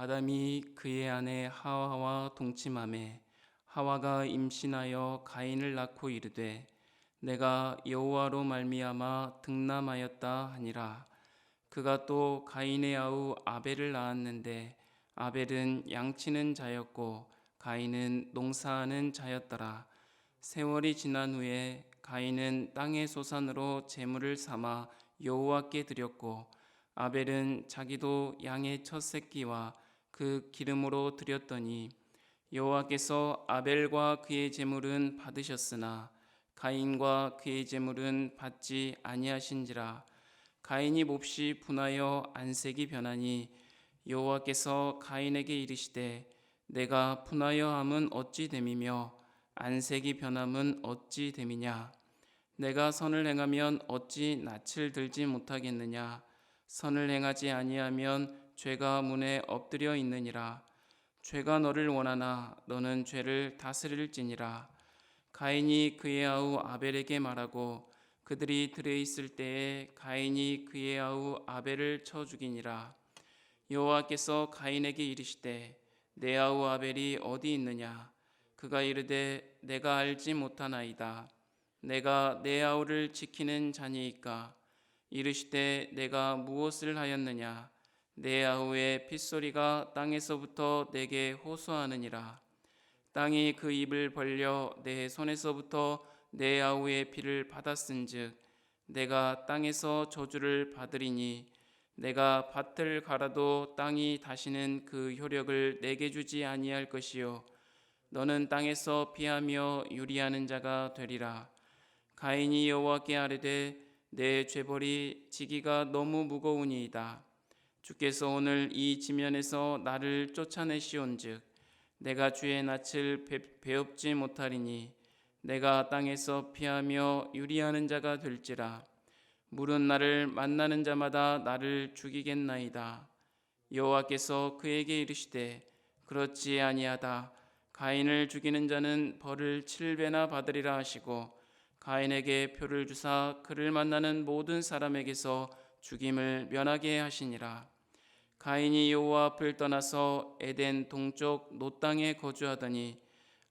아담이 그의 아내 하와와 동침함에 하와가 임신하여 가인을 낳고 이르되 내가 여호와로 말미암아 등남하였다 하니라. 그가 또 가인의 아우 아벨을 낳았는데 아벨은 양치는 자였고 가인은 농사하는 자였더라. 세월이 지난 후에 가인은 땅의 소산으로 제물을 삼아 여호와께 드렸고 아벨은 자기도 양의 첫 새끼와 그 기름으로 드렸더니 여호와께서 아벨과 그의 제물은 받으셨으나 가인과 그의 제물은 받지 아니하신지라. 가인이 몹시 분하여 안색이 변하니 여호와께서 가인에게 이르시되 내가 분하여 함은 어찌 됨이며 안색이 변함은 어찌 됨이냐? 내가 선을 행하면 어찌 낯을 들지 못하겠느냐? 선을 행하지 아니하면 죄가 문에 엎드려 있느니라. 죄가 너를 원하나 너는 죄를 다스릴지니라. 가인이 그의 아우 아벨에게 말하고 그들이 들에 있을 때에 가인이 그의 아우 아벨을 쳐 죽이니라. 여호와께서 가인에게 이르시되 내 아우 아벨이 어디 있느냐? 그가 이르되 내가 알지 못하나이다. 내가 내 아우를 지키는 자니이까? 이르시되 내가 무엇을 하였느냐 내 아우의 핏소리가 땅에서부터 내게 호소하느니라. 땅이 그 입을 벌려 내 손에서부터 내 아우의 피를 받았은즉 내가 땅에서 저주를 받으리니 내가 밭을 갈아도 땅이 다시는 그 효력을 내게 주지 아니할 것이요. 너는 땅에서 피하며 유리하는 자가 되리라. 가인이 여호와께 아뢰되 내 죄벌이 지기가 너무 무거우니이다 주께서 오늘 이 지면에서 나를 쫓아내시온즉 내가 주의 낯을 배- 배웁지 못하리니 내가 땅에서 피하며 유리하는 자가 될지라. 물은 나를 만나는 자마다 나를 죽이겠나이다. 여호와께서 그에게 이르시되 그렇지 아니하다. 가인을 죽이는 자는 벌을 칠배나 받으리라 하시고 가인에게 표를 주사 그를 만나는 모든 사람에게서 죽임을 면하게 하시니라 가인이 여호와 앞을 떠나서 에덴 동쪽 노 땅에 거주하더니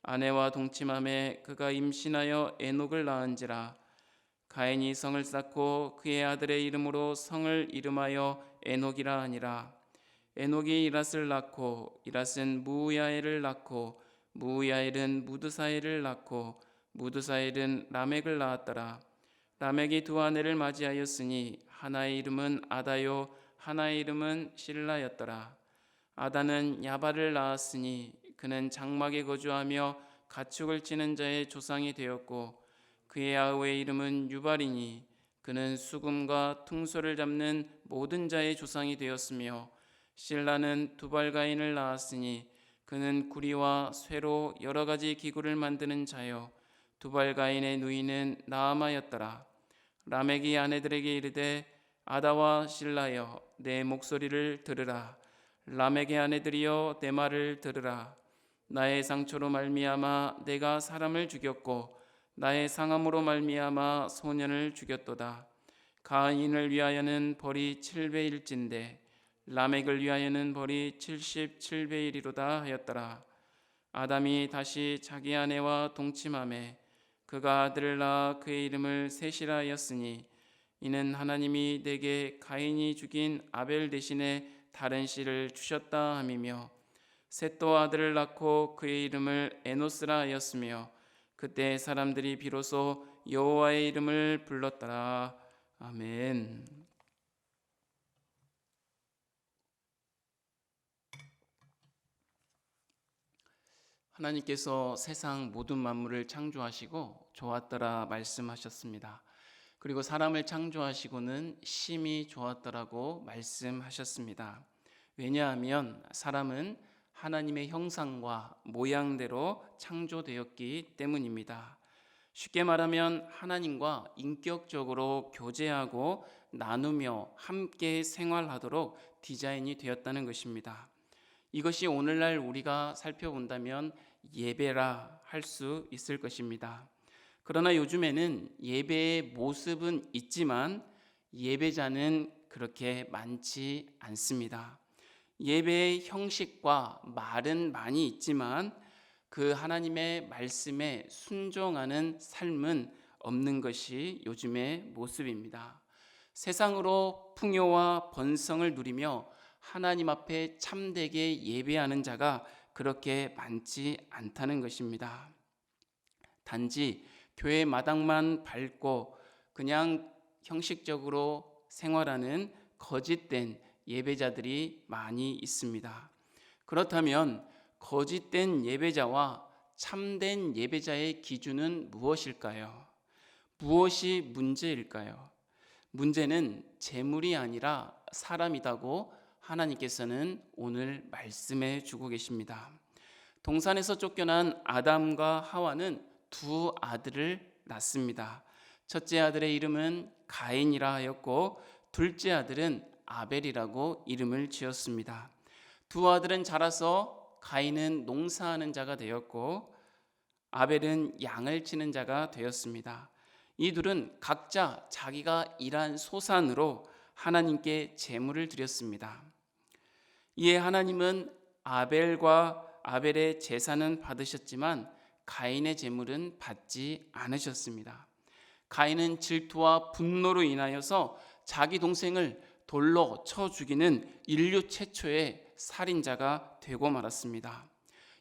아내와 동침함에 그가 임신하여 에녹을 낳은지라. 가인이 성을 쌓고 그의 아들의 이름으로 성을 이름하여 에녹이라 하니라. 에녹이 이랏을 낳고 이랏은 무야엘을 낳고 무야엘은 무드사엘을 낳고 무드사엘은 라멕을 낳았더라. 라멕이 두 아내를 맞이하였으니 하나의 이름은 아다요 하나의 이름은 실라였더라. 아다는 야발을 낳았으니 그는 장막에 거주하며 가축을 치는 자의 조상이 되었고 그의 아우의 이름은 유발이니 그는 수금과 퉁소를 잡는 모든 자의 조상이 되었으며 실라는 두발가인을 낳았으니 그는 구리와 쇠로 여러 가지 기구를 만드는 자요. 두발가인의 누이는 나아마였더라. 라멕이 아내들에게 이르되 아다와 실라여 내 목소리를 들으라. 라멕의 아내들이여 내 말을 들으라. 나의 상처로 말미암아 내가 사람을 죽였고 나의 상함으로 말미암아 소년을 죽였도다. 가인을 위하여는 벌이 7배일진데 라멕을 위하여는 벌이 77배이리로다 하였더라. 아담이 다시 자기 아내와 동침함에 그가 아들을 낳아 그의 이름을 셋이라 하였으니 이는 하나님이 내게 가인이 죽인 아벨 대신에 다른 씨를 주셨다 함이며 셋도 아들을 낳고 그의 이름을 에노스라 하였으며 그때 사람들이 비로소 여호와의 이름을 불렀더라 아멘. 하나님께서 세상 모든 만물을 창조하시고 좋았더라 말씀하셨습니다. 그리고 사람을 창조하시고는 심히 좋았더라고 말씀하셨습니다. 왜냐하면 사람은 하나님의 형상과 모양대로 창조되었기 때문입니다. 쉽게 말하면 하나님과 인격적으로 교제하고 나누며 함께 생활하도록 디자인이 되었다는 것입니다. 이것이 오늘날 우리가 살펴본다면 예배라 할 수 있을 것입니다. 그러나 요즘에는 예배의 모습은 있지만 예배자는 그렇게 많지 않습니다. 예배의 형식과 말은 많이 있지만 그 하나님의 말씀에 순종하는 삶은 없는 것이 요즘의 모습입니다. 세상으로 풍요와 번성을 누리며 하나님 앞에 참되게 예배하는 자가 그렇게 많지 않다는 것입니다. 단지 교회 마당만 밟고 그냥 형식적으로 생활하는 거짓된 예배자들이 많이 있습니다. 그렇다면 거짓된 예배자와 참된 예배자의 기준은 무엇일까요? 무엇이 문제일까요? 문제는 재물이 아니라 사람이다고 하나님께서는 오늘 말씀해 주고 계십니다. 동산에서 쫓겨난 아담과 하와는 두 아들을 낳습니다. 첫째 아들의 이름은 가인이라 하였고 둘째 아들은 아벨이라고 이름을 지었습니다. 두 아들은 자라서 가인은 농사하는 자가 되었고 아벨은 양을 치는 자가 되었습니다. 이 둘은 각자 자기가 일한 소산으로 하나님께 제물을 드렸습니다. 이에 하나님은 아벨과 아벨의 제사는 받으셨지만 가인의 제물은 받지 않으셨습니다. 가인은 질투와 분노로 인하여서 자기 동생을 돌로 쳐 죽이는 인류 최초의 살인자가 되고 말았습니다.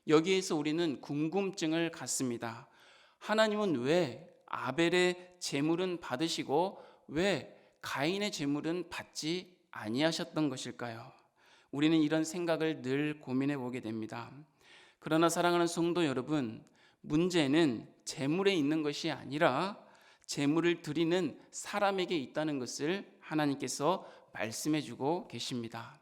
여기에서 우리는 궁금증을 갖습니다. 하나님은 왜 아벨의 제물은 받으시고 왜 가인의 제물은 받지 아니하셨던 것일까요? 우리는 이런 생각을 늘 고민해 보게 됩니다. 그러나 사랑하는 성도 여러분, 문제는 재물에 있는 것이 아니라 재물을 드리는 사람에게 있다는 것을 하나님께서 말씀해 주고 계십니다.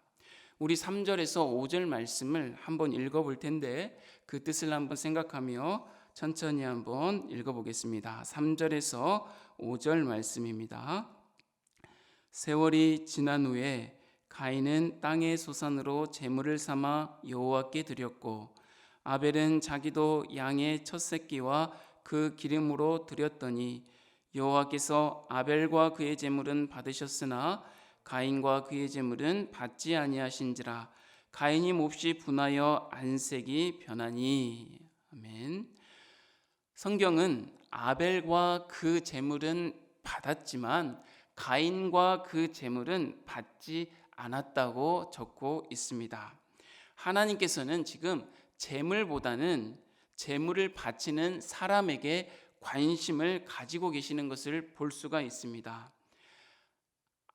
우리 3절에서 5절 말씀을 한번 읽어 볼 텐데 그 뜻을 한번 생각하며 천천히 한번 읽어 보겠습니다. 3절에서 5절 말씀입니다. 세월이 지난 후에 가인은 땅의 소산으로 제물을 삼아 여호와께 드렸고 아벨은 자기도 양의 첫 새끼와 그 기름으로 드렸더니 여호와께서 아벨과 그의 제물은 받으셨으나 가인과 그의 제물은 받지 아니하신지라 가인이 몹시 분하여 안색이 변하니 아멘. 성경은 아벨과 그 제물은 받았지만 가인과 그 제물은 받지 않았다고 적고 있습니다. 하나님께서는 지금 재물보다는 재물을 바치는 사람에게 관심을 가지고 계시는 것을 볼 수가 있습니다.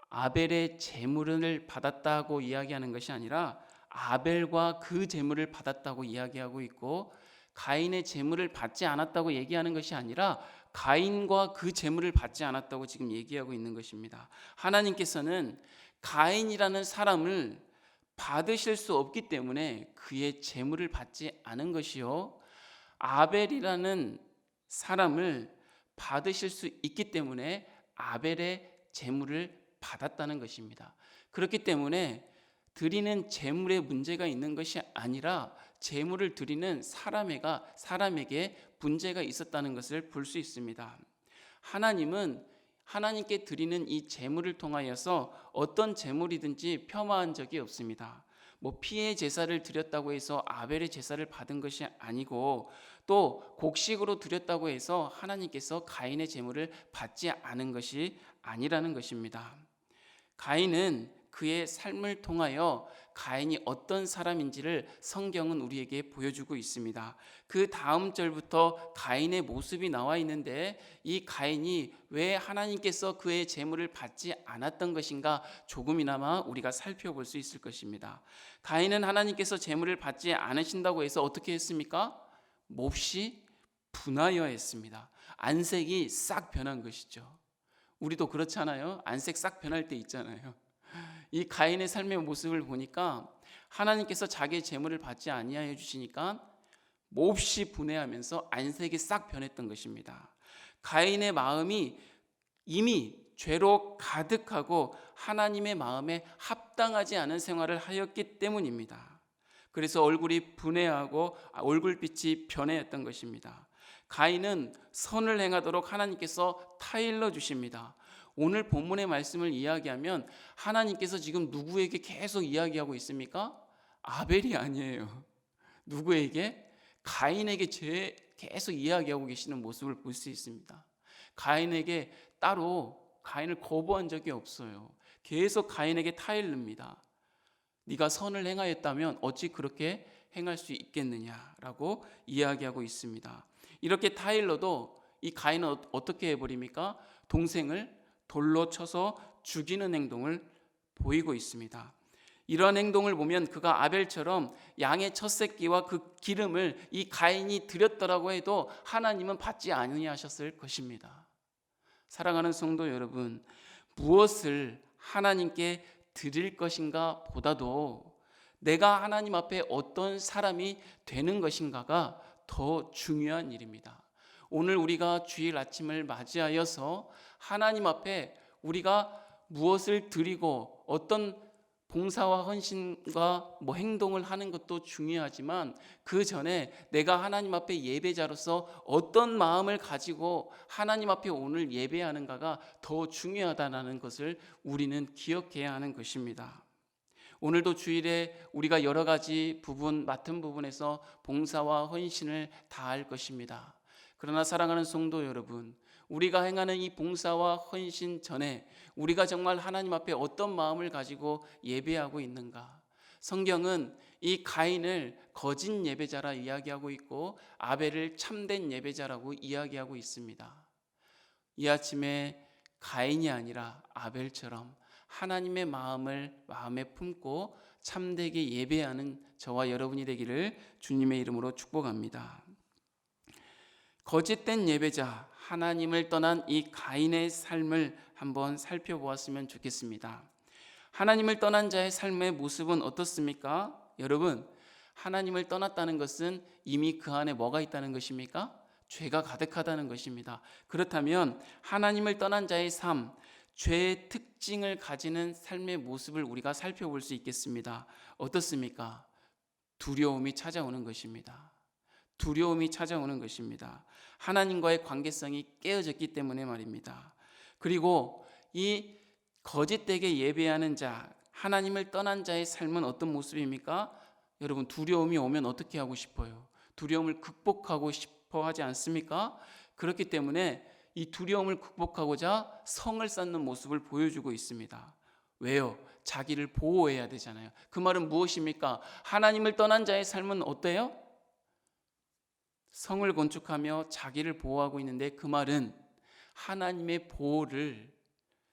아벨의 재물을 받았다고 이야기하는 것이 아니라 아벨과 그 재물을 받았다고 이야기하고 있고 가인의 재물을 받지 않았다고 얘기하는 것이 아니라 가인과 그 재물을 받지 않았다고 지금 얘기하고 있는 것입니다. 하나님께서는 가인이라는 사람을 받으실 수 없기 때문에 그의 재물을 받지 않은 것이요. 아벨이라는 사람을 받으실 수 있기 때문에 아벨의 재물을 받았다는 것입니다. 그렇기 때문에 드리는 재물에 문제가 있는 것이 아니라 재물을 드리는 사람에가 사람에게 문제가 있었다는 것을 볼 수 있습니다. 하나님은 하나님께 드리는 이 제물을 통하여서 어떤 제물이든지 폄하한 적이 없습니다. 뭐 피의 제사를 드렸다고 해서 아벨의 제사를 받은 것이 아니고 또 곡식으로 드렸다고 해서 하나님께서 가인의 제물을 받지 않은 것이 아니라는 것입니다. 가인은 그의 삶을 통하여 가인이 어떤 사람인지를 성경은 우리에게 보여주고 있습니다. 그 다음 절부터 가인의 모습이 나와 있는데 이 가인이 왜 하나님께서 그의 재물을 받지 않았던 것인가 조금이나마 우리가 살펴볼 수 있을 것입니다. 가인은 하나님께서 재물을 받지 않으신다고 해서 어떻게 했습니까? 몹시 분하여 했습니다. 안색이 싹 변한 것이죠. 우리도 그렇잖아요. 안색 싹 변할 때 있잖아요. 이 가인의 삶의 모습을 보니까 하나님께서 자기의 재물을 받지 아니하여 주시니까 몹시 분해하면서 안색이 싹 변했던 것입니다. 가인의 마음이 이미 죄로 가득하고 하나님의 마음에 합당하지 않은 생활을 하였기 때문입니다. 그래서 얼굴이 분해하고 얼굴빛이 변해였던 것입니다. 가인은 선을 행하도록 하나님께서 타일러 주십니다. 오늘 본문의 말씀을 이야기하면 하나님께서 지금 누구에게 계속 이야기하고 있습니까? 아벨이 아니에요. 누구에게? 가인에게 제 계속 이야기하고 계시는 모습을 볼 수 있습니다. 가인에게 따로 가인을 거부한 적이 없어요. 계속 가인에게 타일릅니다. 네가 선을 행하였다면 어찌 그렇게 행할 수 있겠느냐라고 이야기하고 있습니다. 이렇게 타일러도 이 가인은 어- 어떻게 해버립니까? 동생을 돌로 쳐서 죽이는 행동을 보이고 있습니다. 이러한 행동을 보면 그가 아벨처럼 양의 첫 새끼와 그 기름을 이 가인이 드렸더라고 해도 하나님은 받지 아니하셨을 것입니다. 사랑하는 성도 여러분, 무엇을 하나님께 드릴 것인가 보다도 내가 하나님 앞에 어떤 사람이 되는 것인가가 더 중요한 일입니다. 오늘 우리가 주일 아침을 맞이하여서 하나님 앞에 우리가 무엇을 드리고 어떤 봉사와 헌신과 뭐 행동을 하는 것도 중요하지만 그 전에 내가 하나님 앞에 예배자로서 어떤 마음을 가지고 하나님 앞에 오늘 예배하는가가 더 중요하다는 것을 우리는 기억해야 하는 것입니다. 오늘도 주일에 우리가 여러 가지 부분 맡은 부분에서 봉사와 헌신을 다할 것입니다. 그러나 사랑하는 성도 여러분, 우리가 행하는 이 봉사와 헌신 전에 우리가 정말 하나님 앞에 어떤 마음을 가지고 예배하고 있는가? 성경은 이 가인을 거짓 예배자라 이야기하고 있고 아벨을 참된 예배자라고 이야기하고 있습니다. 이 아침에 가인이 아니라 아벨처럼 하나님의 마음을 마음에 품고 참되게 예배하는 저와 여러분이 되기를 주님의 이름으로 축복합니다. 거짓된 예배자, 하나님을 떠난 이 가인의 삶을 한번 살펴보았으면 좋겠습니다. 하나님을 떠난 자의 삶의 모습은 어떻습니까? 여러분, 하나님을 떠났다는 것은 이미 그 안에 뭐가 있다는 것입니까? 죄가 가득하다는 것입니다. 그렇다면 하나님을 떠난 자의 삶, 죄의 특징을 가지는 삶의 모습을 우리가 살펴볼 수 있겠습니다. 어떻습니까? 두려움이 찾아오는 것입니다. 두려움이 찾아오는 것입니다. 하나님과의 관계성이 깨어졌기 때문에 말입니다. 그리고 이 거짓되게 예배하는 자, 하나님을 떠난 자의 삶은 어떤 모습입니까? 여러분 두려움이 오면 어떻게 하고 싶어요? 두려움을 극복하고 싶어 하지 않습니까? 그렇기 때문에 이 두려움을 극복하고자 성을 쌓는 모습을 보여주고 있습니다. 왜요? 자기를 보호해야 되잖아요. 그 말은 무엇입니까? 하나님을 떠난 자의 삶은 어때요? 성을 건축하며 자기를 보호하고 있는데 그 말은 하나님의 보호를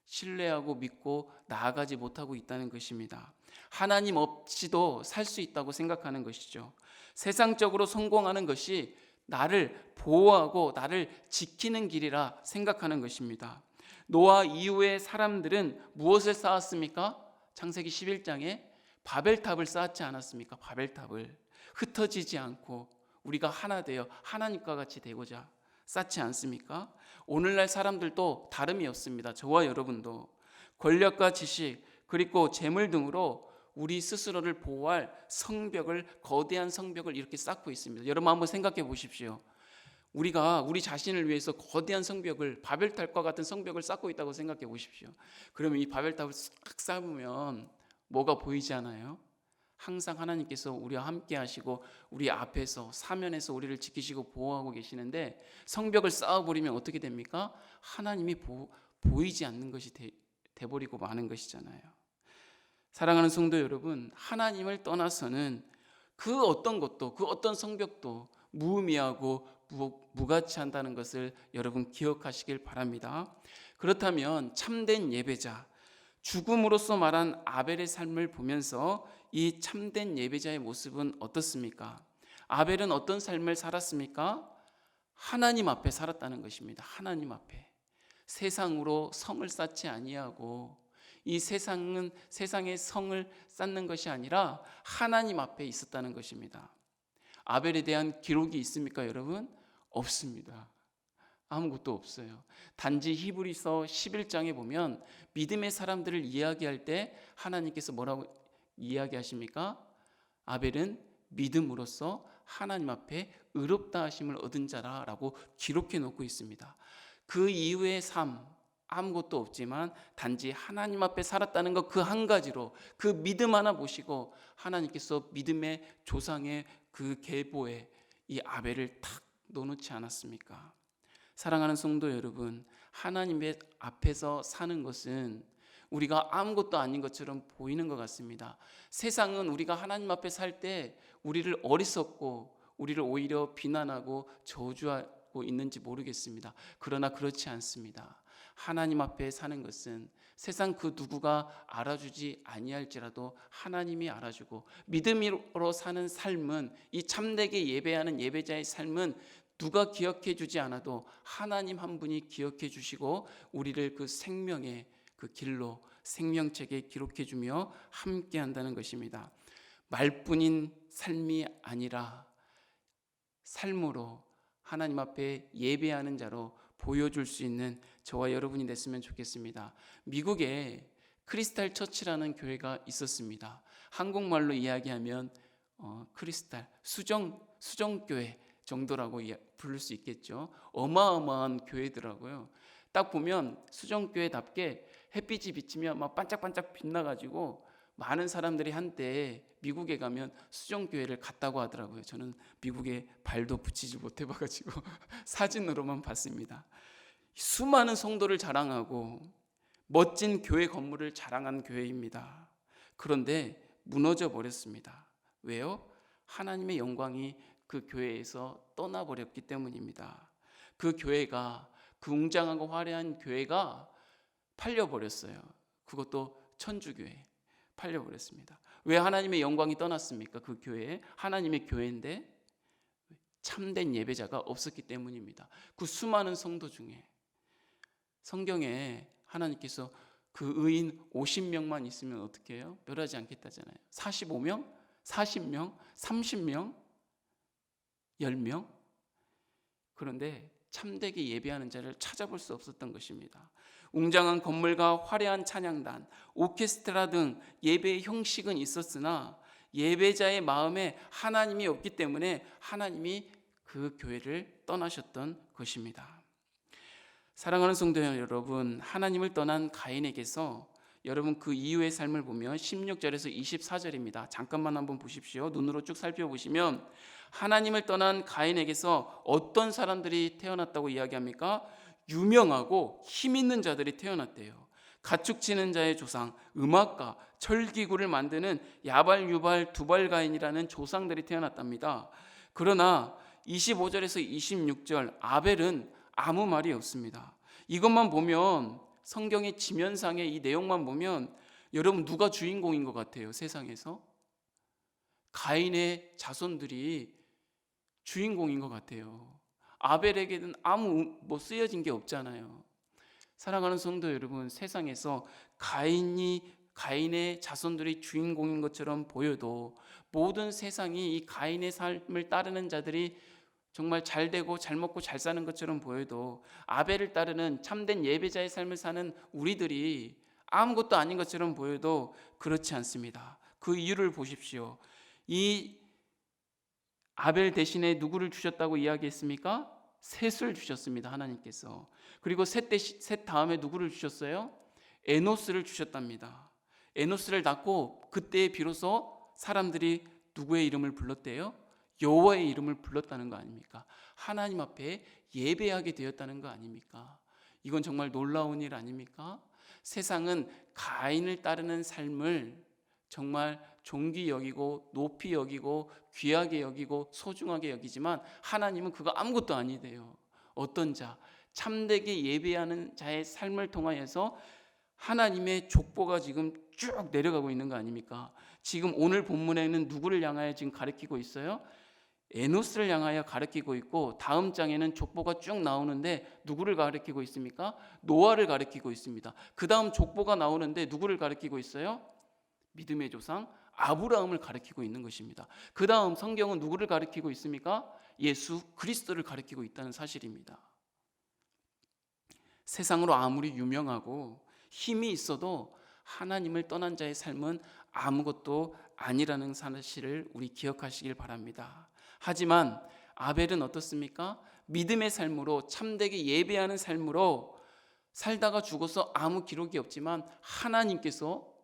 신뢰하고 믿고 나아가지 못하고 있다는 것입니다. 하나님 없이도 살 수 있다고 생각하는 것이죠. 세상적으로 성공하는 것이 나를 보호하고 나를 지키는 길이라 생각하는 것입니다. 노아 이후의 사람들은 무엇을 쌓았습니까? 창세기 11장에 바벨탑을 쌓지 않았습니까? 바벨탑을 흩어지지 않고 우리가 하나 되어 하나님과 같이 되고자 쌓지 않습니까? 오늘날 사람들도 다름이 없습니다. 저와 여러분도 권력과 지식 그리고 재물 등으로 우리 스스로를 보호할 성벽을 거대한 성벽을 이렇게 쌓고 있습니다. 여러분 한번 생각해 보십시오. 우리가 우리 자신을 위해서 거대한 성벽을 바벨탑과 같은 성벽을 쌓고 있다고 생각해 보십시오. 그러면 이 바벨탑을 싹 쌓으면 뭐가 보이지 않아요? 항상 하나님께서 우리와 함께 하시고 우리 앞에서 사면에서 우리를 지키시고 보호하고 계시는데 성벽을 쌓아버리면 어떻게 됩니까? 하나님이 보, 보이지 않는 것이 돼, 돼버리고 마는 것이잖아요. 사랑하는 성도 여러분, 하나님을 떠나서는 그 어떤 것도 그 어떤 성벽도 무의미하고 무, 무가치한다는 것을 여러분 기억하시길 바랍니다. 그렇다면 참된 예배자, 죽음으로써 말한 아벨의 삶을 보면서 이 참된 예배자의 모습은 어떻습니까? 아벨은 어떤 삶을 살았습니까? 하나님 앞에 살았다는 것입니다. 하나님 앞에 세상으로 성을 쌓지 아니하고 이 세상은 세상의 성을 쌓는 것이 아니라 하나님 앞에 있었다는 것입니다. 아벨에 대한 기록이 있습니까, 여러분? 없습니다. 아무것도 없어요. 단지 히브리서 11장에 보면 믿음의 사람들을 이야기할 때 하나님께서 뭐라고 이야기하십니까? 아벨은 믿음으로써 하나님 앞에 의롭다 하심을 얻은 자라라고 기록해 놓고 있습니다. 그 이후의 삶, 아무것도 없지만 단지 하나님 앞에 살았다는 것 그 한 가지로 그 믿음 하나 보시고 하나님께서 믿음의 조상의 그 계보에 이 아벨을 탁 놓놓지 않았습니까? 사랑하는 성도 여러분, 하나님의 앞에서 사는 것은 우리가 아무것도 아닌 것처럼 보이는 것 같습니다. 세상은 우리가 하나님 앞에 살 때 우리를 어리석고 우리를 오히려 비난하고 저주하고 있는지 모르겠습니다. 그러나 그렇지 않습니다. 하나님 앞에 사는 것은 세상 그 누구가 알아주지 아니할지라도 하나님이 알아주고 믿음으로 사는 삶은 이 참되게 예배하는 예배자의 삶은 누가 기억해 주지 않아도 하나님 한 분이 기억해 주시고 우리를 그 생명의 그 길로 생명책에 기록해 주며 함께 한다는 것입니다. 말뿐인 삶이 아니라 삶으로 하나님 앞에 예배하는 자로 보여줄 수 있는 저와 여러분이 됐으면 좋겠습니다. 미국에 크리스탈 처치라는 교회가 있었습니다. 한국말로 이야기하면 어, 크리스탈 수정 수정 교회 정도라고 이야- 부를 수 있겠죠. 어마어마한 교회더라고요. 딱 보면 수정교회답게 햇빛이 비치면 막 반짝반짝 빛나가지고 많은 사람들이 한때 미국에 가면 수정교회를 갔다고 하더라고요. 저는 미국에 발도 붙이지 못해봐가지고 사진으로만 봤습니다. 수많은 성도를 자랑하고 멋진 교회 건물을 자랑한 교회입니다. 그런데 무너져 버렸습니다. 왜요? 하나님의 영광이 그 교회에서 떠나버렸기 때문입니다. 그 교회가 그 웅장하고 화려한 교회가 팔려버렸어요. 그것도 천주교회 팔려버렸습니다. 왜 하나님의 영광이 떠났습니까? 그 교회에 하나님의 교회인데 참된 예배자가 없었기 때문입니다. 그 수많은 성도 중에 성경에 하나님께서 그 의인 50명만 있으면 어떻게 해요? 멸하지 않겠다잖아요. 45명, 40명, 30명, 10명. 그런데 참되게 예배하는 자를 찾아볼 수 없었던 것입니다. 웅장한 건물과 화려한 찬양단, 오케스트라 등 예배의 형식은 있었으나 예배자의 마음에 하나님이 없기 때문에 하나님이 그 교회를 떠나셨던 것입니다. 사랑하는 성도 여러분, 하나님을 떠난 가인에게서 여러분 그 이후의 삶을 보면 16절에서 24절입니다. 잠깐만 한번 보십시오. 눈으로 쭉 살펴보시면 하나님을 떠난 가인에게서 어떤 사람들이 태어났다고 이야기합니까? 유명하고 힘 있는 자들이 태어났대요. 가축 치는 자의 조상, 음악가, 철기구를 만드는 야발, 유발, 두발가인이라는 조상들이 태어났답니다. 그러나 25절에서 26절 아벨은 아무 말이 없습니다. 이것만 보면 성경의 지면상의 이 내용만 보면 여러분 누가 주인공인 것 같아요 세상에서 가인의 자손들이 주인공인 것 같아요. 아벨에게는 아무 뭐 쓰여진 게 없잖아요. 사랑하는 성도 여러분, 세상에서 가인이 가인의 자손들이 주인공인 것처럼 보여도 모든 세상이 이 가인의 삶을 따르는 자들이 정말 잘 되고 잘 먹고 잘 사는 것처럼 보여도 아벨을 따르는 참된 예배자의 삶을 사는 우리들이 아무것도 아닌 것처럼 보여도 그렇지 않습니다. 그 이유를 보십시오. 이 아벨 대신에 누구를 주셨다고 이야기했습니까? 셋을 주셨습니다. 하나님께서. 그리고 셋, 다음에 누구를 주셨어요? 에노스를 주셨답니다. 에노스를 낳고 그때 비로소 사람들이 누구의 이름을 불렀대요? 여호와의 이름을 불렀다는 거 아닙니까? 하나님 앞에 예배하게 되었다는 거 아닙니까? 이건 정말 놀라운 일 아닙니까? 세상은 가인을 따르는 삶을 정말 존귀 여기고 높이 여기고 귀하게 여기고 소중하게 여기지만 하나님은 그거 아무것도 아니대요. 어떤 자 참되게 예배하는 자의 삶을 통하여서 하나님의 족보가 지금 쭉 내려가고 있는 거 아닙니까? 지금 오늘 본문에는 누구를 향하여 지금 가리키고 있어요? 에노스를 향하여 가리키고 있고 다음 장에는 족보가 쭉 나오는데 누구를 가리키고 있습니까? 노아를 가리키고 있습니다. 그 다음 족보가 나오는데 누구를 가리키고 있어요? 믿음의 조상 아브라함을 가리키고 있는 것입니다. 그 다음 성경은 누구를 가리키고 있습니까? 예수 그리스도를 가리키고 있다는 사실입니다. 세상으로 아무리 유명하고 힘이 있어도 하나님을 떠난 자의 삶은 아무것도 아니라는 사실을 우리 기억하시길 바랍니다. 하지만 아벨은 어떻습니까? 믿음의 삶으로 참되게 예배하는 삶으로 살다가 죽어서 아무 기록이 없지만 하나님께서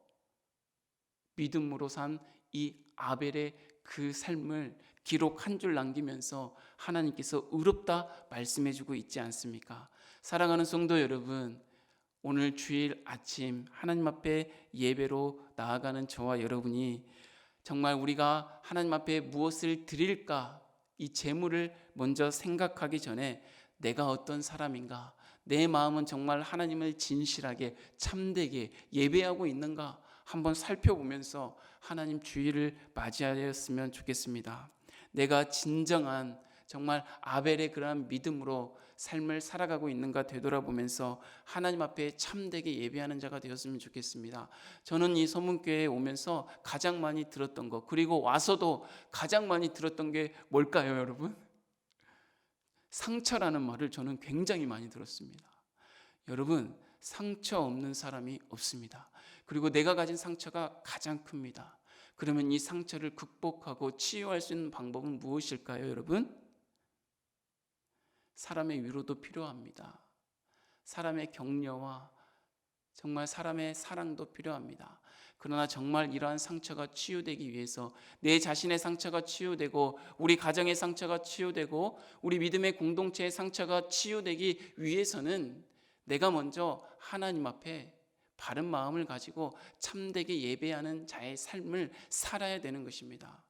믿음으로 산 이 아벨의 그 삶을 기록 한 줄 남기면서 하나님께서 의롭다 말씀해 주고 있지 않습니까? 사랑하는 성도 여러분, 오늘 주일 아침 하나님 앞에 예배로 나아가는 저와 여러분이 정말 우리가 하나님 앞에 무엇을 드릴까 이 재물을 먼저 생각하기 전에 내가 어떤 사람인가 내 마음은 정말 하나님을 진실하게 참되게 예배하고 있는가 한번 살펴보면서 하나님 주의를 맞이하였으면 좋겠습니다. 내가 진정한 정말 아벨의 그러한 믿음으로 삶을 살아가고 있는가 되돌아보면서 하나님 앞에 참되게 예배하는 자가 되었으면 좋겠습니다. 저는 이 서문교회에 오면서 가장 많이 들었던 거 그리고 와서도 가장 많이 들었던 게 뭘까요, 여러분? 상처라는 말을 저는 굉장히 많이 들었습니다. 여러분, 상처 없는 사람이 없습니다. 그리고 내가 가진 상처가 가장 큽니다. 그러면 이 상처를 극복하고 치유할 수 있는 방법은 무엇일까요, 여러분? 사람의 위로도 필요합니다. 사람의 격려와 정말 사람의 사랑도 필요합니다. 그러나 정말 이러한 상처가 치유되기 위해서 내 자신의 상처가 치유되고 우리 가정의 상처가 치유되고 우리 믿음의 공동체의 상처가 치유되기 위해서는 내가 먼저 하나님 앞에 바른 마음을 가지고 참되게 예배하는 자의 삶을 살아야 되는 것입니다.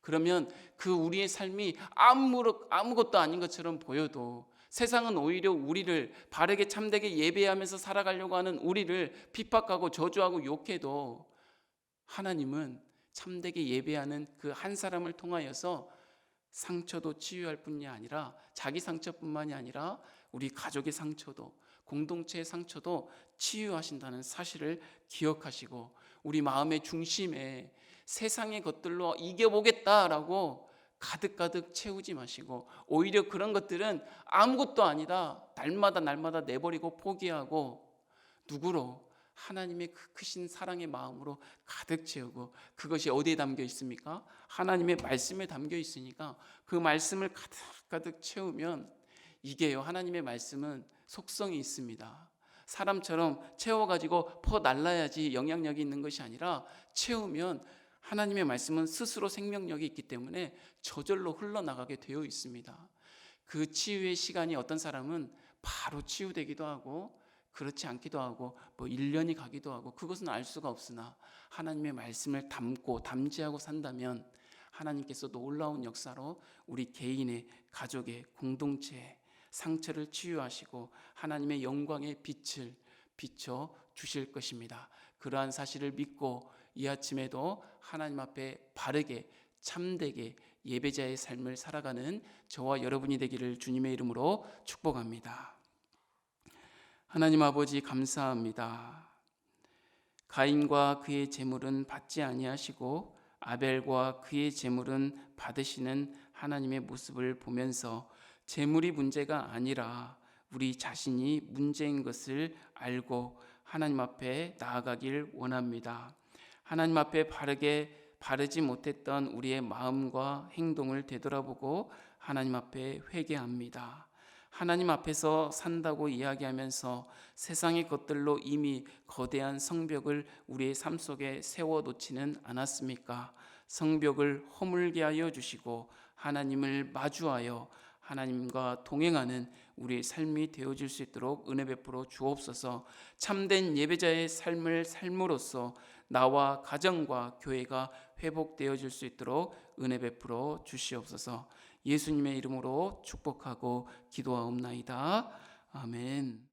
그러면 그 우리의 삶이 아무 아무것도 아닌 것처럼 보여도 세상은 오히려 우리를 바르게 참되게 예배하면서 살아가려고 하는 우리를 핍박하고 저주하고 욕해도 하나님은 참되게 예배하는 그 한 사람을 통하여서 상처도 치유할 뿐이 아니라 자기 상처뿐만이 아니라 우리 가족의 상처도 공동체의 상처도 치유하신다는 사실을 기억하시고 우리 마음의 중심에 세상의 것들로 이겨보겠다라고 가득가득 채우지 마시고 오히려 그런 것들은 아무것도 아니다. 날마다 날마다 내버리고 포기하고 누구로 하나님의 그 크신 사랑의 마음으로 가득 채우고 그것이 어디에 담겨 있습니까? 하나님의 말씀에 담겨 있으니까 그 말씀을 가득 가득 채우면 이게요. 하나님의 말씀은 속성이 있습니다. 사람처럼 채워가지고 퍼 날라야지 영향력이 있는 것이 아니라 채우면 하나님의 말씀은 스스로 생명력이 있기 때문에 저절로 흘러나가게 되어 있습니다. 그 치유의 시간이 어떤 사람은 바로 치유되기도 하고 그렇지 않기도 하고 뭐 1년이 가기도 하고 그것은 알 수가 없으나 하나님의 말씀을 담고 담지하고 산다면 하나님께서 놀라운 역사로 우리 개인의 가족의 공동체의 상처를 치유하시고 하나님의 영광의 빛을 비춰 주실 것입니다. 그러한 사실을 믿고 이 아침에도 하나님 앞에 바르게 참되게 예배자의 삶을 살아가는 저와 여러분이 되기를 주님의 이름으로 축복합니다. 하나님 아버지 감사합니다. 가인과 그의 재물은 받지 아니하시고 아벨과 그의 재물은 받으시는 하나님의 모습을 보면서 재물이 문제가 아니라 우리 자신이 문제인 것을 알고 하나님 앞에 나아가길 원합니다. 하나님 앞에 바르게 바르지 못했던 우리의 마음과 행동을 되돌아보고 하나님 앞에 회개합니다. 하나님 앞에서 산다고 이야기하면서 세상의 것들로 이미 거대한 성벽을 우리의 삶 속에 세워 놓지는 않았습니까? 성벽을 허물게 하여 주시고 하나님을 마주하여 하나님과 동행하는 우리의 삶이 되어질 수 있도록 은혜 베풀어 주옵소서. 참된 예배자의 삶을 삶으로써 나와 가정과 교회가 회복되어질 수 있도록 은혜 베풀어 주시옵소서. 예수님의 이름으로 축복하고 기도하옵나이다. 아멘.